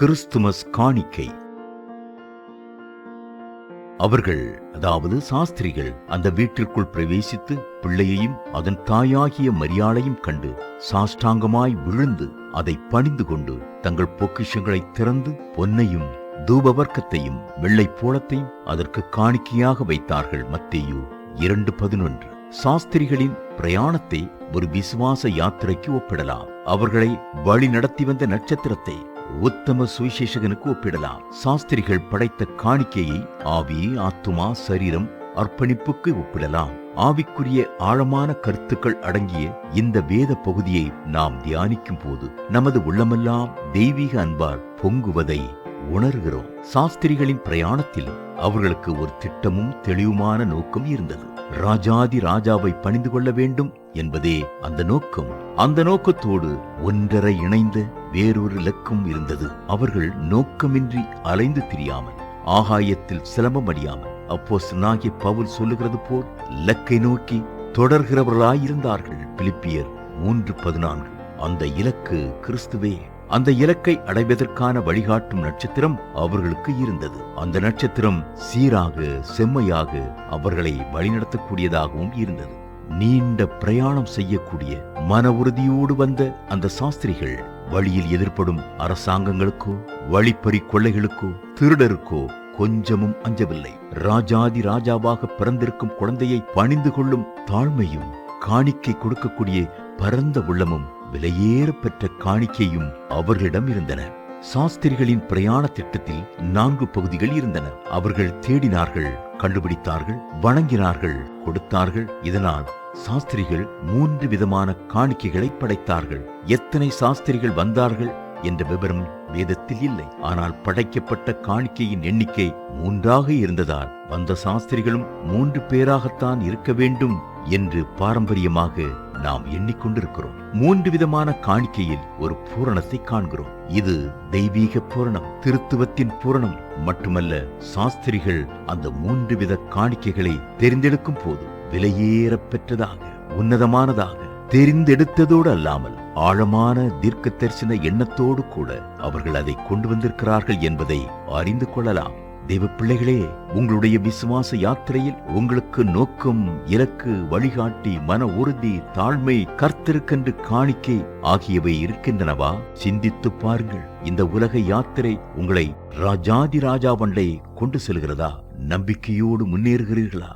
Christmas காணிக்கை. அவர்கள் அதாவது சாஸ்திரிகள் அந்த வீட்டிற்குள் பிரவேசித்து பிள்ளையையும் அதன் தாயாகிய மரியாளையும் கண்டு சாஷ்டாங்கமாய் விழுந்து அதை பணிந்து கொண்டு தங்கள் பொக்கிஷங்களை திறந்து பொன்னையும் தூபவர்க்கத்தையும் வெள்ளை போளத்தையும் அதற்கு காணிக்கையாக வைத்தார்கள் மத்தேயு இரண்டு பதினொன்று. சாஸ்திரிகளின் பிரயாணத்தை ஒரு விசுவாச யாத்திரைக்கு ஒப்பிடலாம். அவர்களை வழி நடத்தி வந்த நட்சத்திரத்தை உத்தம சுவிசேஷகனுக்கு ஒப்பிடலாம் சாஸ்திரிகள் படைத்த காணிக்கையை ஆவி ஆத்துமா சரீரம் அர்ப்பணிப்புக்கு ஒப்பிடலாம். ஆவிக்குரிய ஆழமான கருத்துக்கள் அடங்கிய இந்த வேத பகுதியை நாம் தியானிக்கும் போது நமது உள்ளமெல்லாம் தெய்வீக அன்பால் பொங்குவதை உணர்கிறோம். சாஸ்திரிகளின் பிரயாணத்தில் அவர்களுக்கு ஒரு திட்டமும் தெளிவுமான நோக்கம் இருந்தது. ராஜாதி ராஜாவை பணிந்து கொள்ள வேண்டும் என்பதே அந்த நோக்கம். அந்த நோக்கத்தோடு ஒன்றரை இணைந்த வேறொரு இலக்கும் இருந்தது. அவர்கள் நோக்கமின்றி அலைந்து திரியாமல் ஆகாயத்தில் சிலம்பம் அடியாமல் அப்போ சினாகிய பவுல் சொல்லுகிறது போல் இலக்கை நோக்கி தொடர்கிறவர்களாயிருந்தார்கள். பிலிப்பியர் மூன்று பதினான்கு. அந்த இலக்கு கிறிஸ்துவே அந்த இலக்கை அடைவதற்கான வழிகாட்டும் நட்சத்திரம் அவர்களுக்கு இருந்தது. அந்த நட்சத்திரம் சீராக செம்மையாக அவர்களை வழிநடத்தக்கூடியதாகவும் இருந்தது. நீண்ட பிரயாணம் செய்யக்கூடிய மன உறுதியோடு வந்த அந்த சாஸ்திரிகள் வழியில் எதிர்ப்படும் அரசாங்கங்களுக்கோ வழிப்பறி கொள்ளைகளுக்கோ திருடருக்கோ கொஞ்சமும் அஞ்சவில்லை. ராஜாதி ராஜாவாக பிறந்திருக்கும் குழந்தையை பணிந்து கொள்ளும் தாழ்மையும் காணிக்கை கொடுக்கக்கூடிய பரந்த உள்ளமும் விலையேற பெற்ற காணிக்கையும் அவர்களிடம் இருந்தன. சாஸ்திரிகளின் பிரயாண திட்டத்தில் நான்கு பகுதிகள் இருந்தன. அவர்கள் தேடினார்கள் கண்டுபிடித்தார்கள் வணங்கினார்கள் கொடுத்தார்கள். இதனால் சாஸ்திரிகள் மூன்று விதமான காணிக்கைகளை படைத்தார்கள். எத்தனை சாஸ்திரிகள் வந்தார்கள் என்ற விவரம் வேதத்தில் இல்லை. ஆனால் படைக்கப்பட்ட காணிக்கையின் எண்ணிக்கை மூன்றாக இருந்ததால் வந்த சாஸ்திரிகளும் மூன்று பேராகத்தான் இருக்க வேண்டும் என்று பாரம்பரியமாக நாம் எண்ணிக்கொண்டிருக்கிறோம். மூன்று விதமான காணிக்கையில் ஒரு பூரணத்தை காண்கிறோம். இது தெய்வீக பூரணம் திருத்துவத்தின் பூரணம் மட்டுமல்ல சாஸ்திரிகள் அந்த மூன்று வித காணிக்கைகளை தெரிந்தெடுக்கும் போது விலையேற பெற்றதாக உன்னதமானதாக தெரிந்தெடுத்ததோடு அல்லாமல் ஆழமான தீர்க்க தரிசன எண்ணத்தோடு கூட அவர்கள் அதை கொண்டு வந்திருக்கிறார்கள் என்பதை அறிந்து கொள்ளலாம். தெய்வ பிள்ளைகளே உங்களுடைய விசுவாச யாத்திரையில் உங்களுக்கு நோக்கம் இலக்கு வழிகாட்டி மன உறுதி தாழ்மை கர்த்தருக்கென்று காணிக்கை ஆகியவை இருக்கின்றனவா? சிந்தித்து பாருங்கள் இந்த உலக யாத்திரை உங்களை ராஜாதி ராஜாவண்டை கொண்டு செல்கிறதா? நம்பிக்கையோடு முன்னேறுகிறீர்களா?